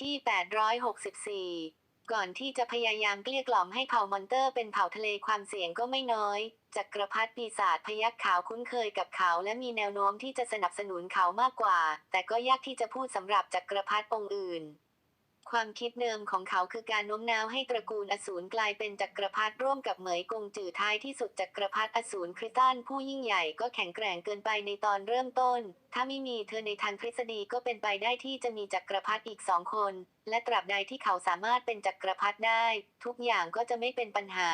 ที่ 864 ก่อนที่จะพยายามเกลี้ยกล่อมให้เผ่ามอนเตอร์เป็นเผ่าทะเลความเสี่ยงก็ไม่น้อย จักรพรรดิปีศาจพยักขาวคุ้นเคยกับเขาและมีแนวโน้มที่จะสนับสนุนเขามากกว่า แต่ก็ยากที่จะพูดสำหรับจักรพรรดิองค์อื่น ความคิดเดิมของเขาคือการโน้มน้าวให้ตระกูลอสูรกลายเป็นจักรพรรดิร่วมกับเหมยกงจือท้ายที่สุดจักรพรรดิอสูรคริสตันผู้ยิ่งใหญ่ก็แข็งแกร่งเกินไปในตอนเริ่มต้น ถ้าไม่มีเธอในทางทฤษฎีก็เป็นไปได้ที่จะมีจักรพรรดิอีกสองคน และตราบใดที่เขาสามารถเป็นจักรพรรดิได้ ทุกอย่างก็จะไม่เป็นปัญหา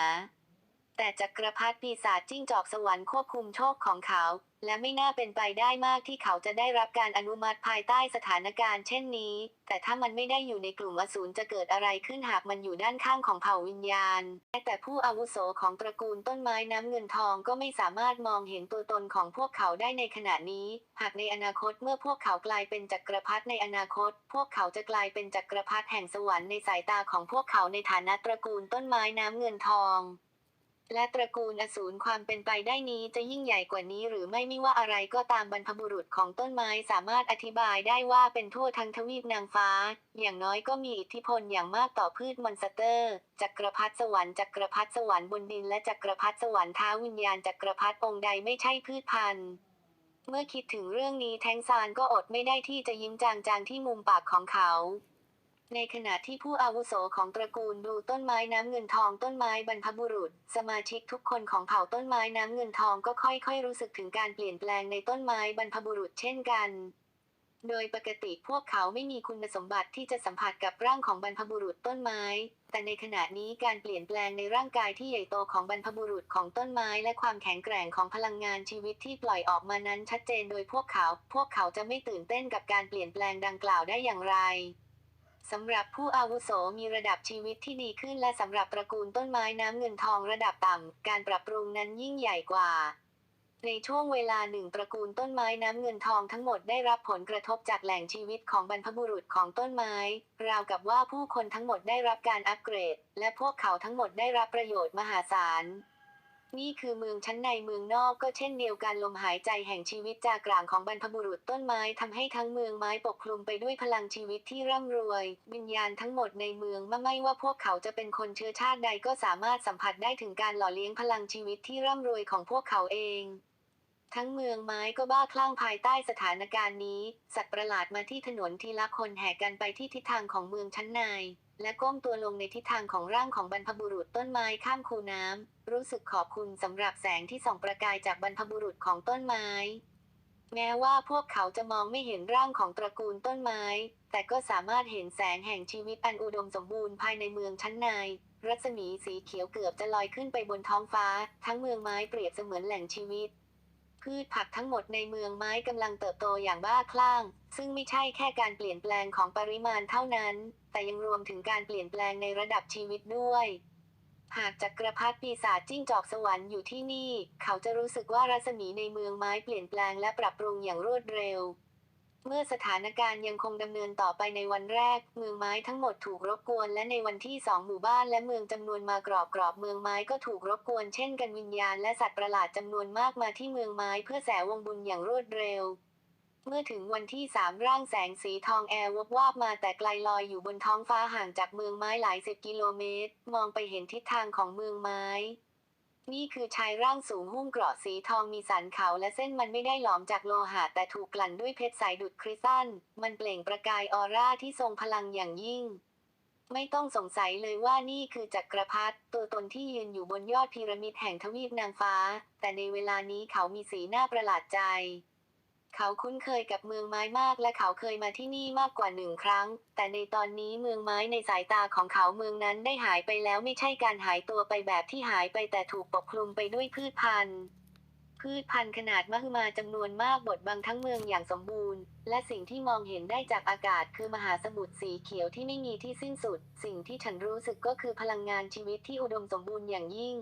แต่จักรพรรดิปีศาจจิ้งจอกสวรรค์ควบคุมโชคของเขา และไม่น่าเป็นไปได้มากที่เขาจะได้รับการอนุมัติภายใต้สถานการณ์เช่นนี้ แต่ถ้ามันไม่ได้อยู่ในกลุ่มอสูรจะเกิดอะไรขึ้นหากมันอยู่ด้านข้างของเผ่าวิญญาณ แต่ผู้อาวุโสของตระกูลต้นไม้น้ำเงินทองก็ไม่สามารถมองเห็นตัวตนของพวกเขาได้ในขณะนี้ หากในอนาคตเมื่อพวกเขากลายเป็นจักรพรรดิในอนาคต พวกเขาจะกลายเป็นจักรพรรดิแห่งสวรรค์ในสายตาของพวกเขาในฐานะตระกูลต้นไม้น้ำเงินทอง และตระกูลอสูรความเป็นไปได้นี้จะยิ่งใหญ่กว่านี้หรือไม่ไม่ว่าอะไรก็ตามบรรพบุรุษของต้นไม้สามารถอธิบายได้ว่าเป็นทั่วทั้งทวีปนางฟ้า อย่างน้อยก็มีอิทธิพลอย่างมากต่อพืชมอนสเตอร์ จักรพรรดิสวรรค์จักรพรรดิสวรรค์บนดินและจักรพรรดิสวรรค์ท้าวิญญาณจักรพรรดิองค์ใดไม่ใช่พืชพันธุ์เมื่อคิดถึงเรื่องนี้แทงซานก็อดไม่ได้ที่จะยิ้มจางๆที่มุมปากของเขา ในขณะที่ผู้อาวุโสของตระกูลดูต้นไม้น้ำเงินทองต้นไม้บรรพบุรุษ สมาชิกทุกคนของเผ่าต้นไม้น้ำเงินทองก็ค่อยๆ รู้สึกถึงการเปลี่ยนแปลงในต้นไม้บรรพบุรุษเช่นกัน โดยปกติพวกเขาไม่มีคุณสมบัติที่จะสัมผัสกับร่างของบรรพบุรุษต้นไม้ แต่ในขณะนี้การเปลี่ยนแปลงในร่างกายที่ใหญ่โตของบรรพบุรุษของต้นไม้ และความแข็งแกร่งของพลังงานชีวิตที่ปล่อยออกมานั้นชัดเจนโดยพวกเขา พวกเขาจะไม่ตื่นเต้นกับการเปลี่ยนแปลงดังกล่าวได้อย่างไร สำหรับผู้อาวุโสมีระดับชีวิตที่ดีขึ้นและสำหรับตระกูลต้นไม้น้ำเงินทองระดับต่ำ การปรับปรุงนั้นยิ่งใหญ่กว่า ในช่วงเวลาหนึ่งตระกูลต้นไม้น้ำเงินทองทั้งหมดได้รับผลกระทบจากแหล่งชีวิตของบรรพบุรุษของต้นไม้ ราวกับว่าผู้คนทั้งหมดได้รับการอัปเกรด และพวกเขาทั้งหมดได้รับประโยชน์มหาศาล นี่คือเมืองชั้นในเมืองนอกก็เช่นเดียวกันลมหายใจแห่งชีวิตจากกลางของบรรพบุรุษต้นไม้ทำให้ทั้งเมืองไม้ปกคลุมไปด้วยพลังชีวิตที่ร่ำรวย วิญญาณทั้งหมดในเมืองไม่ไม่ว่าพวกเขาจะเป็นคนเชื้อชาติใดก็สามารถสัมผัสได้ถึงการหล่อเลี้ยงพลังชีวิตที่ร่ำรวยของพวกเขาเอง ทั้งเมืองไม้ก็บ้าคลั่งภายใต้สถานการณ์นี้ สัตว์ประหลาดมาที่ถนนทีละคนแห่กันไปที่ทิศทางของเมืองชั้นใน และก้มตัวลงในทิศทางของร่างของบรรพบุรุษต้นไม้ข้ามคูน้ำ รู้สึกขอบคุณสำหรับแสงที่ส่องประกายจากบรรพบุรุษของต้นไม้ แม้ว่าพวกเขาจะมองไม่เห็นร่างของตระกูลต้นไม้ แต่ก็สามารถเห็นแสงแห่งชีวิตอันอุดมสมบูรณ์ภายในเมืองชั้นในรัศมีสีเขียวเกือบจะลอยขึ้นไปบนท้องฟ้า ทั้งเมืองไม้เปรียบเสมือนแหล่งชีวิต พืชผักทั้งหมดในเมืองไม้กำลังเติบโตอย่างบ้าคลั่ง ซึ่งไม่ใช่แค่การเปลี่ยนแปลงของปริมาณเท่านั้น แต่ยังรวมถึงการเปลี่ยนแปลงในระดับชีวิตด้วย หากจักรพรรดิปีศาจจิ้งจอกสวรรค์อยู่ที่นี่ เขาจะรู้สึกว่ารัศมีในเมืองไม้เปลี่ยนแปลงและปรับปรุงอย่างรวดเร็ว เมื่อสถานการณ์ยังคงดำเนินต่อไปในวันแรก เมืองไม้ทั้งหมดถูกรบกวน และในวันที่สองหมู่บ้านและเมืองจำนวนมากรอบกรอบเมืองไม้ก็ถูกรบกวนเช่นกันวิญญาณและสัตว์ประหลาดจำนวนมากมาที่เมืองไม้เพื่อแสวงบุญอย่างรวดเร็ว เมื่อถึงวันที่สามร่างแสงสีทองแอร์วบวาบมาแต่ไกลลอยอยู่บนท้องฟ้าห่างจากเมืองไม้หลายสิบกิโลเมตร มองไปเห็นทิศทางของเมืองไม้ นี่คือชายร่างสูงหุ้มเกราะสีทองมีสันเขาและเส้นมันไม่ได้หลอมจากโลหะแต่ถูกกลั่นด้วยเพชรสายดุดคริสตัล มันเปล่งประกายออร่าที่ทรงพลังอย่างยิ่ง ไม่ต้องสงสัยเลยว่านี่คือจักรพรรดิตัวตนที่ยืนอยู่บนยอดพีระมิดแห่งทวีปนางฟ้า แต่ในเวลานี้เขามีสีหน้าประหลาดใจ เขาคุ้นเคยกับเมืองไม้มากและเขาเคยมาที่นี่มากกว่าหนึ่งครั้ง แต่ในตอนนี้เมืองไม้ในสายตาของเขาเมืองนั้นได้หายไปแล้วไม่ใช่การหายตัวไปแบบที่หายไปแต่ถูกปกคลุมไปด้วยพืชพันธุ์ พืชพันธุ์ขนาดมหึมาจำนวนมากบดบังทั้งเมืองอย่างสมบูรณ์ และสิ่งที่มองเห็นได้จากอากาศคือมหาสมุทรสีเขียวที่ไม่มีที่สิ้นสุด สิ่งที่ฉันรู้สึกก็คือพลังงานชีวิตที่อุดมสมบูรณ์อย่างยิ่ง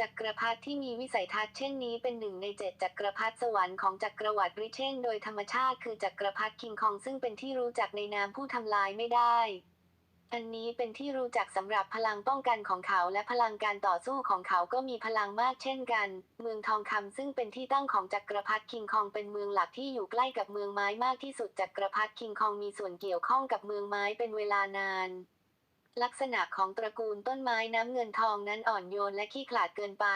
จักรพรรดิที่มีวิสัยทัศน์เช่นนี้เป็นหนึ่งในเจ็ดจักรพรรดิสวรรค์ของจักรวรรดิริเชนโดยธรรมชาติคือจักรพรรดิคิงคองซึ่งเป็นที่รู้จักในนามผู้ทำลายไม่ได้ อันนี้เป็นที่รู้จักสำหรับพลังป้องกันของเขาและพลังการต่อสู้ของเขาก็มีพลังมากเช่นกัน เมืองทองคำซึ่งเป็นที่ตั้งของจักรพรรดิคิงคองเป็นเมืองหลักที่อยู่ใกล้กับเมืองไม้มากที่สุดจักรพรรดิคิงคองมีส่วนเกี่ยวข้องกับเมืองไม้เป็นเวลานาน ลักษณะของตระกูลต้นไม้น้ำเงินทองนั้นอ่อนโยนและขี้ขลาดเกินไป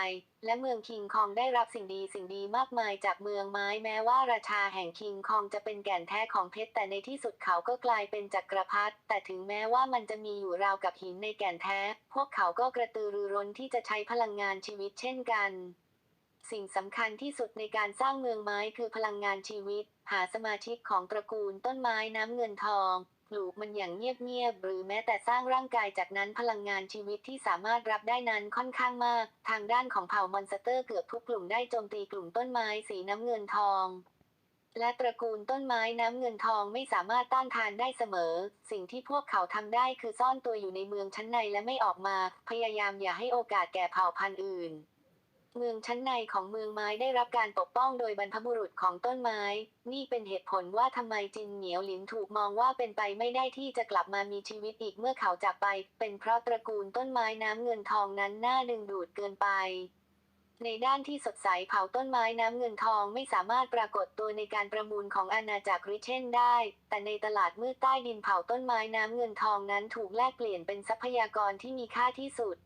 และเมืองคิงคองได้รับสิ่งดีสิ่งดีมากมายจากเมืองไม้แม้ว่าราชาแห่งคิงคองจะเป็นแก่นแท้ของเพชรแต่ในที่สุดเขาก็กลายเป็นจักรพรรดิแต่ถึงแม้ว่ามันจะมีอยู่ราวกับหินในแก่นแท้ พวกเขาก็กระตือรือร้นที่จะใช้พลังงานชีวิตเช่นกันสิ่งสำคัญที่สุดในการสร้างเมืองไม้คือพลังงานชีวิต หาสมาชิกของตระกูลต้นไม้น้ำเงินทอง ลูกมันอย่างเงียบๆหรือแม้แต่สร้างร่างกายจากนั้นพลังงานชีวิตที่สามารถรับได้นั้นค่อนข้างมาก ทางด้านของเผ่ามอนสเตอร์เกือบทุกกลุ่มได้โจมตีกลุ่มต้นไม้สีน้ำเงินทองและตระกูลต้นไม้น้ำเงินทองไม่สามารถต้านทานได้เสมอ สิ่งที่พวกเขาทำได้คือซ่อนตัวอยู่ในเมืองชั้นในและไม่ออกมา พยายามอย่าให้โอกาสแก่เผ่าพันธุ์อื่น เมืองชั้นในของเมืองไม้ได้รับการปกป้องโดยบรรพบุรุษของต้นไม้ นี่เป็นเหตุผลว่าทำไมจินเหนียวหลินถูกมองว่าเป็นไปไม่ได้ที่จะกลับมามีชีวิตอีกเมื่อเขาจากไป เป็นเพราะตระกูลต้นไม้น้ำเงินทองนั้นน่าดึงดูดเกินไป ในด้านที่สดใสเผาต้นไม้น้ำเงินทองไม่สามารถปรากฏตัวในการประมูลของอาณาจักรริเช่นได้ แต่ในตลาดมืดใต้ดินเผาต้นไม้น้ำเงินทองนั้นถูกแลกเปลี่ยนเป็นทรัพยากรที่มีค่าที่สุด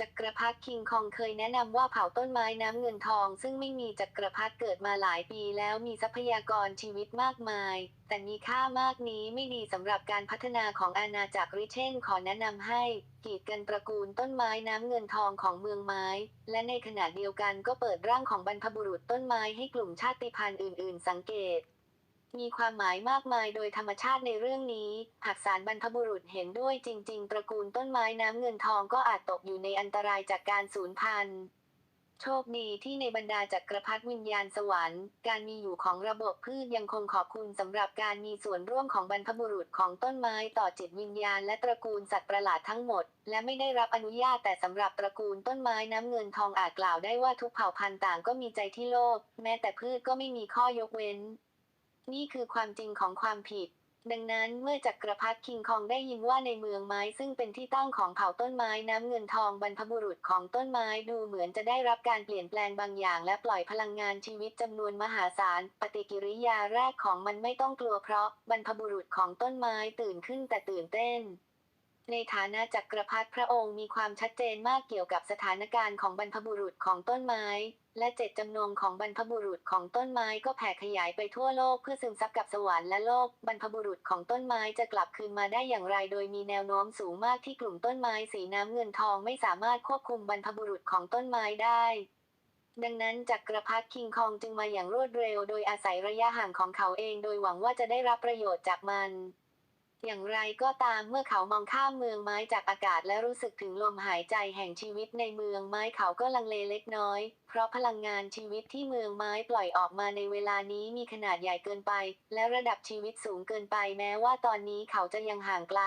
จักรพรรดิคิงคองเคยแนะนำว่าเผาต้นไม้น้ำเงินทอง ซึ่งไม่มีจักรพรรดิเกิดมาหลายปีแล้วมีทรัพยากรชีวิตมากมาย แต่มีค่ามากนี้ไม่ดีสำหรับการพัฒนาของอาณาจักรริเช่นขอแนะนำให้ กีดกันตระกูลต้นไม้น้ำเงินทองของเมืองไม้ และในขณะเดียวกันก็เปิดร่างของบรรพบุรุษต้นไม้ให้กลุ่มชาติพันธุ์อื่น ๆ สังเกต มีความหมายมากมายโดยธรรมชาติในเรื่องนี้ หากสารบรรพบุรุษเห็นด้วยจริง ๆ ตระกูลต้นไม้น้ำเงินทองก็อาจตกอยู่ในอันตรายจากการสูญพันธุ์ โชคดีที่ในบรรดาจักรพรรดิวิญญาณสวรรค์ การมีอยู่ของระบบพืชยังคงขอบคุณสำหรับการมีส่วนร่วมของบรรพบุรุษของต้นไม้ต่อจิตวิญญาณและตระกูลสัตว์ประหลาดทั้งหมด และไม่ได้รับอนุญาตแต่สำหรับตระกูลต้นไม้น้ำเงินทองอาจกล่าวได้ว่าทุกเผ่าพันธุ์ต่างก็มีใจที่โลภแม้แต่พืชก็ไม่มีข้อยกเว้น นี่คือความจริงของความผิด ดังนั้นเมื่อจักรพรรดิคิงคองได้ยินว่าในเมืองไม้ซึ่งเป็นที่ตั้งของเผ่าต้นไม้น้ำเงินทองบรรพบุรุษของต้นไม้ดูเหมือนจะได้รับการเปลี่ยนแปลงบางอย่าง และปล่อยพลังงานชีวิตจำนวนมหาศาล ปฏิกิริยาแรกของมันไม่ต้องกลัวเพราะบรรพบุรุษของต้นไม้ตื่นขึ้นแต่ตื่นเต้นในฐานะจักรพรรดิพระองค์มีความชัดเจนมากเกี่ยวกับสถานการณ์ของบรรพบุรุษของต้นไม้ และเจตจำนงของบรรพบุรุษของต้นไม้ก็แผ่ขยายไปทั่วโลกเพื่อซึมซับกับสวรรค์และโลก บรรพบุรุษของต้นไม้จะกลับคืนมาได้อย่างไร โดยมีแนวโน้มสูงมากที่กลุ่มต้นไม้สีน้ำเงินทองไม่สามารถควบคุมบรรพบุรุษของต้นไม้ได้ ดังนั้นจักรพรรดิคิงคองจึงมาอย่างรวดเร็ว โดยอาศัยระยะห่างของเขาเอง โดยหวังว่าจะได้รับประโยชน์จากมัน อย่างไรก็ตามเมื่อเขามองข้ามเมืองไม้จากอากาศและรู้สึกถึงลมหายใจแห่งชีวิตในเมืองไม้เขาก็ลังเลเล็กน้อย เพราะพลังงานชีวิตที่เมืองไม้ปล่อยออกมาในเวลานี้มีขนาดใหญ่เกินไป และระดับชีวิตสูงเกินไปแม้ว่าตอนนี้เขาจะยังห่างไกล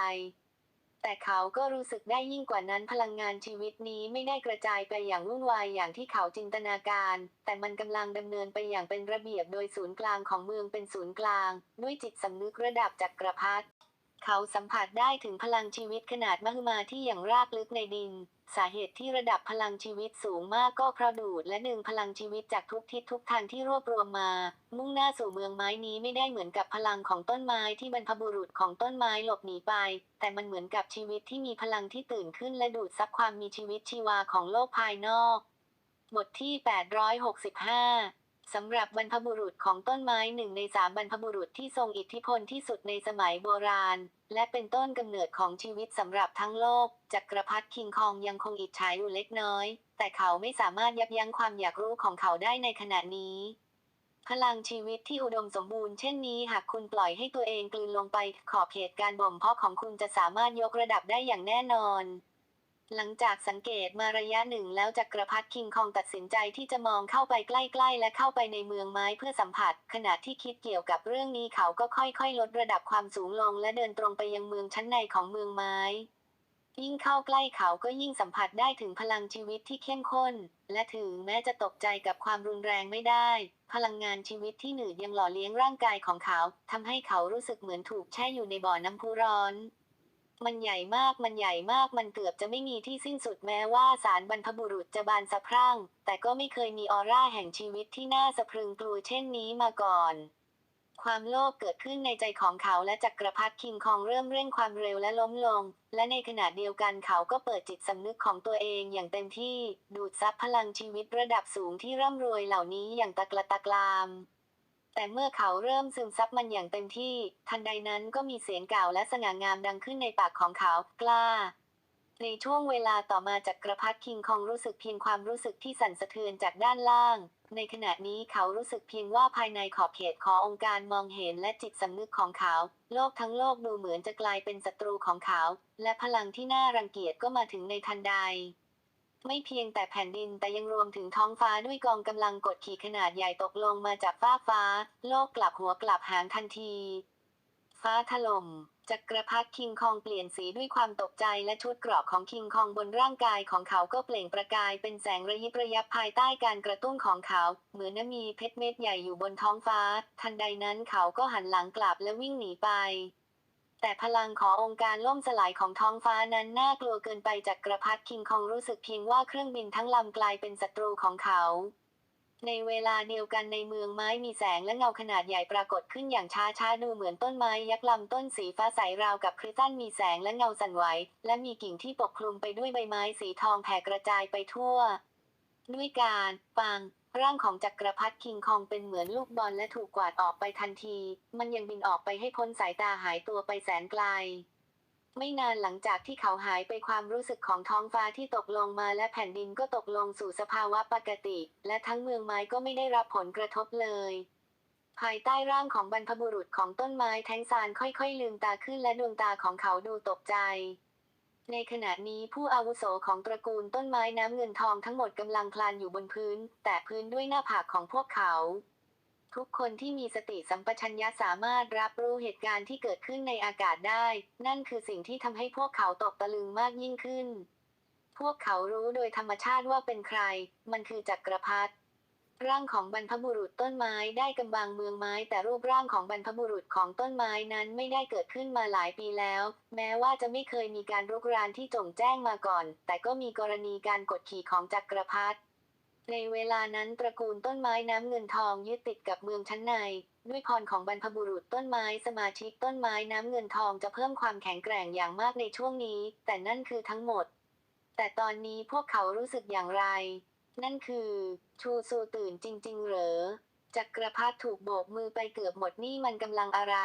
แต่เขาก็รู้สึกได้ยิ่งกว่านั้นพลังงานชีวิตนี้ไม่ได้กระจายไปอย่างวุ่นวายอย่างที่เขาจินตนาการ แต่มันกำลังดำเนินไปอย่างเป็นระเบียบโดยศูนย์กลางของเมืองเป็นศูนย์กลาง ด้วยจิตสำนึกระดับจักรพรรดิ เขาสัมผัสได้ถึงพลังชีวิตขนาดมหึมาที่อย่างรากลึกในดิน สาเหตุที่ระดับพลังชีวิตสูงมากก็เพราะดูดและหนึ่งพลังชีวิตจากทุกทิศทุกทางที่รวบรวมมา มุ่งหน้าสู่เมืองไม้นี้ไม่ได้เหมือนกับพลังของต้นไม้ที่บรรพบุรุษของต้นไม้หลบหนีไป แต่มันเหมือนกับชีวิตที่มีพลังที่ตื่นขึ้นและดูดซับความมีชีวิตชีวาของโลกภายนอก บทที่ 865 สำหรับบรรพบุรุษของต้นไม้หนึ่งในสามบรรพบุรุษที่ทรงอิทธิพลที่สุดในสมัยโบราณ และเป็นต้นกำเนิดของชีวิตสำหรับทั้งโลก จักรพรรดิคิงคองยังคงอิจฉาอยู่เล็กน้อย แต่เขาไม่สามารถยับยั้งความอยากรู้ของเขาได้ในขณะนี้พลังชีวิตที่อุดมสมบูรณ์เช่นนี้หากคุณปล่อยให้ตัวเองกลืนลงไปขอบเขตการบ่มเพาะของคุณจะสามารถยกระดับได้อย่างแน่นอน หลังจากสังเกตมาระยะหนึ่งแล้วจักรพรรดิคิงคองตัดสินใจที่จะมองเข้าไปใกล้ๆ และเข้าไปในเมืองไม้เพื่อสัมผัส ขณะที่คิดเกี่ยวกับเรื่องนี้เขาก็ค่อยๆ ลดระดับความสูงลงและเดินตรงไปยังเมืองชั้นในของเมืองไม้ ยิ่งเข้าใกล้เขาก็ยิ่งสัมผัสได้ถึงพลังชีวิตที่เข้มข้น และถึงแม้จะตกใจกับความรุนแรงไม่ได้ พลังงานชีวิตที่หนืดยังหล่อเลี้ยงร่างกายของเขาทำให้เขารู้สึกเหมือนถูกแช่อยู่ในบ่อน้ำพุร้อน มันใหญ่มาก มันใหญ่มาก มันเกือบจะไม่มีที่สิ้นสุดแม้ว่าสารบรรพบุรุษจะบานสะพรั่ง แต่ก็ไม่เคยมีออร่าแห่งชีวิตที่น่าสะพรึงกลัวเช่นนี้มาก่อน ความโลภเกิดขึ้นในใจของเขาและจักรพรรดิคิงคองเริ่มเร่งความเร็วและล้มลง และในขณะเดียวกันเขาก็เปิดจิตสำนึกของตัวเองอย่างเต็มที่ ดูดซับพลังชีวิตระดับสูงที่ร่ำรวยเหล่านี้อย่างตะกละตะกราม แต่เมื่อเขาเริ่มซึมซับมันอย่างเต็มที่ ทันใดนั้นก็มีเสียงกล่าวและสง่างามดังขึ้นในปากของเขา กล้า ในช่วงเวลาต่อมาจากกระพัดคิงคองรู้สึกเพียงความรู้สึกที่สั่นสะเทือนจากด้านล่าง ในขณะนี้เขารู้สึกเพียงว่าภายในขอบเขตขององค์การมองเห็นและจิตสำนึกของเขา โลกทั้งโลกดูเหมือนจะกลายเป็นศัตรูของเขา และพลังที่น่ารังเกียจก็มาถึงในทันใด ไม่เพียงแต่แผ่นดินแต่ยังรวมถึงท้องฟ้าด้วยกองกำลังกดขี่ขนาดใหญ่ตกลงมาจากฟ้าฟ้า โลกกลับหัวกลับหางทันที ฟ้าถล่มจักรพรรดิคิงคองเปลี่ยนสีด้วยความตกใจและชุดเกราะของคิงคองบนร่างกายของเขาก็เปล่งประกายเป็นแสงระยิบระยับภายใต้การกระตุ้นของเขา เหมือนมีเพชรเม็ดใหญ่อยู่บนท้องฟ้า ทันใดนั้นเขาก็หันหลังกลับและวิ่งหนีไป แต่พลังขององค์การล่มสลายของท้องฟ้านั้นน่ากลัวเกินไปจากกระพัดคิงคองรู้สึกเพียงว่าเครื่องบินทั้งลำกลายเป็นศัตรูของเขา ในเวลาเดียวกันในเมืองไม้มีแสงและเงาขนาดใหญ่ปรากฏขึ้นอย่างช้าช้าดูเหมือนต้นไม้ยักษ์ลำต้นสีฟ้าใสราวกับคริสตัลมีแสงและเงาสั่นไหว และมีกิ่งที่ปกคลุมไปด้วยใบไม้สีทองแผ่กระจายไปทั่ว ด้วยการปัง ร่างของจักรพรรดิคิงคองเป็นเหมือนลูกบอลและถูกกวาดออกไปทันที มันยังบินออกไปให้พ้นสายตาหายตัวไปแสนไกล ไม่นานหลังจากที่เขาหายไปความรู้สึกของท้องฟ้าที่ตกลงมาและแผ่นดินก็ตกลงสู่สภาวะปกติ และทั้งเมืองไม้ก็ไม่ได้รับผลกระทบเลย ภายใต้ร่างของบรรพบุรุษของต้นไม้แทงซานค่อยๆลืมตาขึ้นและดวงตาของเขาดูตกใจ ในขณะนี้ผู้อาวุโสของตระกูลต้นไม้น้ำเงินทองทั้งหมดกำลังคลานอยู่บนพื้น แต่พื้นด้วยหน้าผากของพวกเขา ทุกคนที่มีสติสัมปชัญญะสามารถรับรู้เหตุการณ์ที่เกิดขึ้นในอากาศได้ นั่นคือสิ่งที่ทำให้พวกเขาตกตะลึงมากยิ่งขึ้น พวกเขารู้โดยธรรมชาติว่าเป็นใคร มันคือจักรพรรดิ ร่างของบรรพบุรุษต้นไม้ได้กำบังเมืองไม้ แต่รูปร่างของบรรพบุรุษของต้นไม้นั้นไม่ได้เกิดขึ้นมาหลายปีแล้ว แม้ว่าจะไม่เคยมีการรุกรานที่จงแจ้งมาก่อน แต่ก็มีกรณีการกดขี่ของจักรพรรดิในเวลานั้นตระกูลต้นไม้น้ำเงินทองยึดติดกับเมืองชั้นใน ด้วยพรของบรรพบุรุษต้นไม้สมาชิกต้นไม้น้ำเงินทองจะเพิ่มความแข็งแกร่งอย่างมากในช่วงนี้ แต่นั่นคือทั้งหมด แต่ตอนนี้พวกเขารู้สึกอย่างไร นั่นคือ ชูซูตื่นจริง ๆ เหรอ จักรพรรดิถูกโบกมือไปเกือบหมดนี่มันกำลังอะไร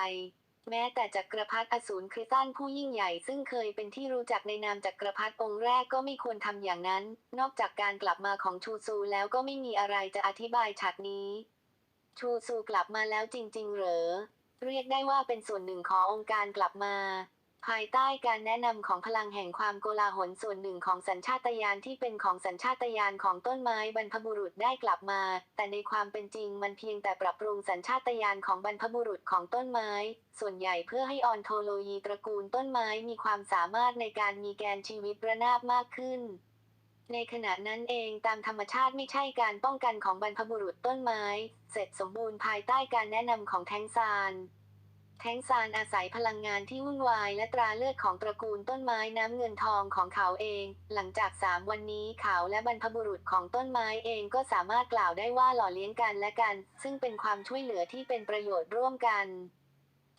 แม้แต่จักรพรรดิอสูรคริสตันผู้ยิ่งใหญ่ซึ่งเคยเป็นที่รู้จักในนามจักรพรรดิองค์แรกก็ไม่ควรทำอย่างนั้น นอกจากการกลับมาของชูซูแล้วก็ไม่มีอะไรจะอธิบายฉากนี้ ชูซูกลับมาแล้วจริง ๆ เหรอ เรียกได้ว่าเป็นส่วนหนึ่งขององค์การกลับมา ภายใต้การแนะนำของพลังแห่งความโกลาหลส่วนหนึ่งของสัญชาตญาณที่เป็นของสัญชาตญาณของต้นไม้บรรพบุรุษได้กลับมา แต่ในความเป็นจริงมันเพียงแต่ปรับปรุงสัญชาตญาณของบรรพบุรุษของต้นไม้ ส่วนใหญ่เพื่อให้ออนโทโลยีตระกูลต้นไม้มีความสามารถในการมีแกนชีวิตระนาบมากขึ้น ในขณะนั้นเองตามธรรมชาติไม่ใช่การป้องกันของบรรพบุรุษต้นไม้ เสร็จสมบูรณ์ภายใต้การแนะนำของแทงซาน แทงซานอาศัยพลังงานที่วุ่นวายและตราเลือดของตระกูลต้นไม้น้ำเงินทองของเขาเอง หลังจากสามวันนี้เขาและบรรพบุรุษของต้นไม้เองก็สามารถกล่าวได้ว่าหล่อเลี้ยงกันและกัน ซึ่งเป็นความช่วยเหลือที่เป็นประโยชน์ร่วมกัน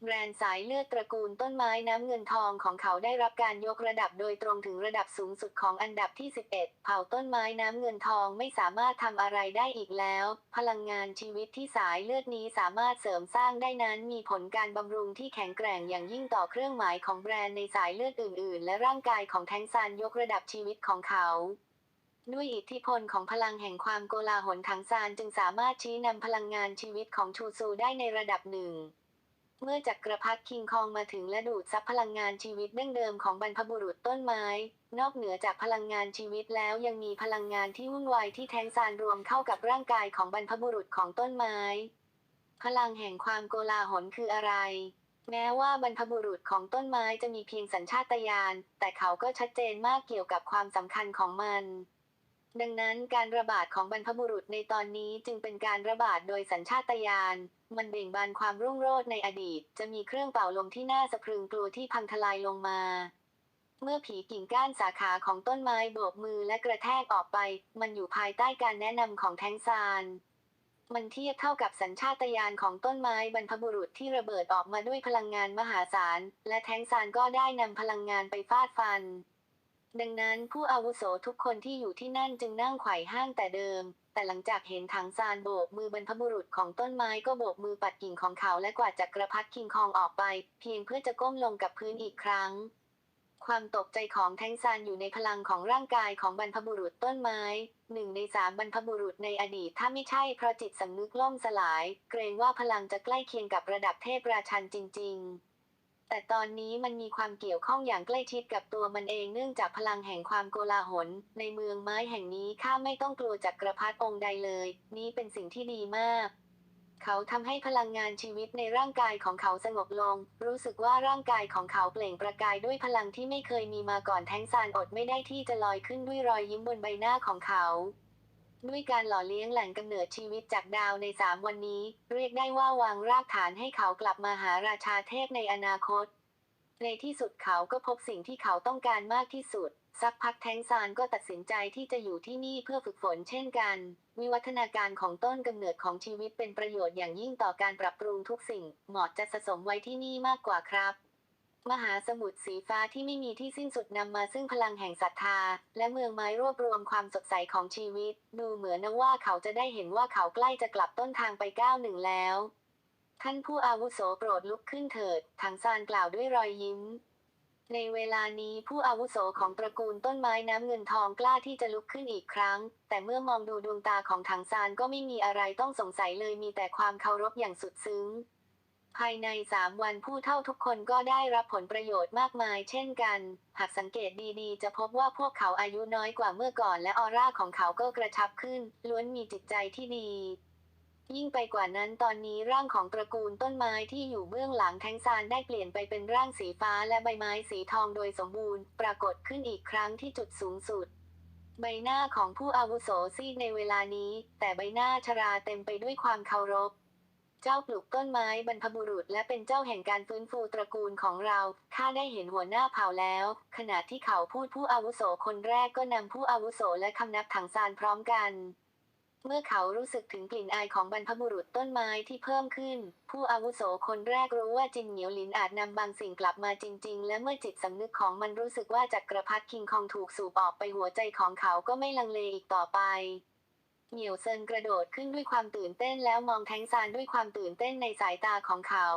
แบรนด์สายเลือดตระกูลต้นไม้น้ำเงินทองของเขาได้รับการยกระดับโดยตรงถึงระดับสูงสุดของอันดับที่ 11 เผ่าต้นไม้น้ำเงินทองไม่สามารถทำอะไรได้อีกแล้ว พลังงานชีวิตที่สายเลือดนี้สามารถเสริมสร้างได้นั้นมีผลการบำรุงที่แข็งแกร่งอย่างยิ่งต่อเครื่องหมายของแบรนด์ในสายเลือดอื่น ๆ และร่างกายของแทงซานยกระดับชีวิตของเขาด้วยอิทธิพลของพลังแห่งความโกลาหลถังซานจึงสามารถชี้นำพลังงานชีวิตของชูซูได้ในระดับหนึ่ง เมื่อจักรพรรดิคิงคองมาถึงและดูดซับพลังงานชีวิตดั้งเดิมของบรรพบุรุษต้นไม้ นอกเหนือจากพลังงานชีวิตแล้วยังมีพลังงานที่วุ่นวายที่แทงซานรวมเข้ากับร่างกายของบรรพบุรุษของต้นไม้ พลังแห่งความโกลาหลคืออะไร แม้ว่าบรรพบุรุษของต้นไม้จะมีเพียงสัญชาตญาณแต่เขาก็ชัดเจนมากเกี่ยวกับความสำคัญของมันดังนั้นการระบาดของบรรพบุรุษในตอนนี้จึงเป็นการระบาดโดยสัญชาตญาณ มันเบ่งบานความรุ่งโรจน์ในอดีต จะมีเครื่องเป่าลมที่น่าสะพรึงกลัวที่พังทลายลงมา เมื่อผีกิ่งก้านสาขาของต้นไม้โบกมือและกระแทกออกไป มันอยู่ภายใต้การแนะนำของแทงซานมันเทียบเท่ากับสัญชาตญาณของต้นไม้บรรพบุรุษที่ระเบิดออกมาด้วยพลังงานมหาศาล และแทงซานก็ได้นำพลังงานไปฟาดฟัน ดังนั้นผู้อาวุโสทุกคนที่อยู่ที่นั่นจึงนั่งไขว่ห้างแต่เดิม แต่หลังจากเห็นถังซานโบกมือบรรพบุรุษของต้นไม้ก็โบกมือปัดกิ่งของเขาและกวาดจักรพรรดิคิงคองออกไป เพียงเพื่อจะก้มลงกับพื้นอีกครั้ง ความตกใจของแทงซานอยู่ในพลังของร่างกายของบรรพบุรุษต้นไม้หนึ่งในสามบรรพบุรุษในอดีตถ้าไม่ใช่เพราะจิตสำนึกล่มสลาย เกรงว่าพลังจะใกล้เคียงกับระดับเทพราชันจริง ๆ แต่ตอนนี้มันมีความเกี่ยวข้องอย่างใกล้ชิดกับตัวมันเองเนื่องจากพลังแห่งความโกลาหล ในเมืองไม้แห่งนี้ข้าไม่ต้องกลัวจักรพรรดิองค์ใดเลย นี้เป็นสิ่งที่ดีมาก เขาทำให้พลังงานชีวิตในร่างกายของเขาสงบลง รู้สึกว่าร่างกายของเขาเปล่งประกายด้วยพลังที่ไม่เคยมีมาก่อนแทงซานอดไม่ได้ที่จะลอยขึ้นด้วยรอยยิ้มบนใบหน้าของเขา ด้วยการหล่อเลี้ยงแหล่งกำเนิดชีวิตจากดาวในสามวันนี้ เรียกได้ว่าวางรากฐานให้เขากลับมาหาราชาเทพในอนาคต ในที่สุดเขาก็พบสิ่งที่เขาต้องการมากที่สุด สักพักแทงซานก็ตัดสินใจที่จะอยู่ที่นี่เพื่อฝึกฝนเช่นกัน วิวัฒนาการของต้นกำเนิดของชีวิตเป็นประโยชน์อย่างยิ่งต่อการปรับปรุงทุกสิ่ง เหมาะจะสะสมไว้ที่นี่มากกว่าครับ มหาสมุทรสีฟ้าที่ไม่มีที่สิ้นสุดนำมาซึ่งพลังแห่งศรัทธา และเมืองไม้รวบรวมความสดใสของชีวิต ดูเหมือนนะว่าเขาจะได้เห็นว่าเขาใกล้จะกลับต้นทางไปก้าวหนึ่งแล้ว ท่านผู้อาวุโสโปรดลุกขึ้นเถิดถังซานกล่าวด้วยรอยยิ้ม ในเวลานี้ผู้อาวุโสของตระกูลต้นไม้น้ำเงินทองกล้าที่จะลุกขึ้นอีกครั้ง แต่เมื่อมองดูดวงตาของถังซานก็ไม่มีอะไรต้องสงสัยเลยมีแต่ความเคารพอย่างสุดซึ้ง ภายในสามวันผู้เท่าทุกคนก็ได้รับผลประโยชน์มากมายเช่นกัน หากสังเกตดีๆ จะพบว่าพวกเขาอายุน้อยกว่าเมื่อก่อนและออร่าของเขาก็กระชับขึ้น ล้วนมีจิตใจที่ดี ยิ่งไปกว่านั้นตอนนี้ร่างของตระกูลต้นไม้ที่อยู่เบื้องหลังแทงซานได้เปลี่ยนไปเป็นร่างสีฟ้าและใบไม้สีทองโดยสมบูรณ์ ปรากฏขึ้นอีกครั้งที่จุดสูงสุดใบหน้าของผู้อาวุโสซีดในเวลานี้ แต่ใบหน้าชราเต็มไปด้วยความเคารพ เจ้าปลูกต้นไม้บรรพบุรุษ และเป็นเจ้าแห่งการฟื้นฟูตระกูลของเราข้าได้เห็นหัวหน้าเผ่าแล้ว ขณะที่เขาพูดผู้อาวุโสคนแรกก็นำผู้อาวุโสและคำนับถังซานพร้อมกัน เมื่อเขารู้สึกถึงกลิ่นอายของบรรพบุรุษต้นไม้ที่เพิ่มขึ้น ผู้อาวุโสคนแรกรู้ว่าจินเหนียวหลินอาจนำบางสิ่งกลับมาจริง ๆ และเมื่อจิตสำนึกของมันรู้สึกว่าจักรพรรดิคิงคองถูกสูบออกไปหัวใจของเขาก็ไม่ลังเลอีกต่อไป เหนียวเซินกระโดดขึ้นด้วยความตื่นเต้นแล้วมองแทงซานด้วยความตื่นเต้นในสายตาของเขา